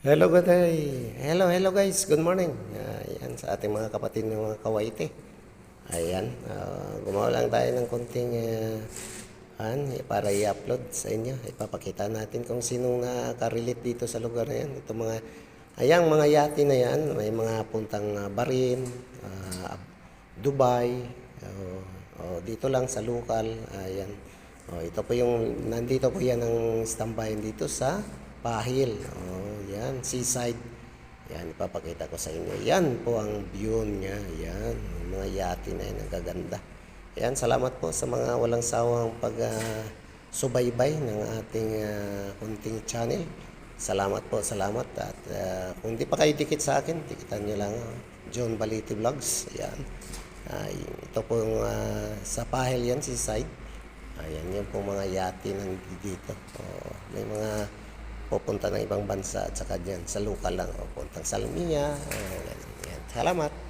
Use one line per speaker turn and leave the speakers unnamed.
Hello, day. Hello, hello guys. Good morning. Ah, yan sa ating mga kapatid ng mga kawaite. Ayan, ah, gumawa lang tayo ng konting ah, an, para i-upload sa inyo. Ipapakita natin kung sinong nakarelate dito sa lugar na yan. Ito mga, ayang mga yati na yan, may mga puntang ah, Barin, ah, Dubai, oh, oh, dito lang sa local. Ayan. Oh, ito po yung, nandito po yan ang standby dito sa Pahil. Oh, yan, seaside. Yan, ipapakita ko sa inyo. Yan po ang view niya. Yan, yung mga yati na yan, ang gaganda. Yan, salamat po sa mga walang sawang pag ah, subaybay ng ating ah, kunting channel. Salamat po, salamat. At ah, kung di pa kayo dikit sa akin, dikitan nyo lang. ah, John Baliti Vlogs. Yan. Ay, ito po yung ah, sa Pahil yan, seaside. Ayan, yan po mga yati nandito. Oh, may mga pupunta ng ibang bansa at saka dyan sa local lang. O, puntang Salmia. Ayan, yan. Salamat.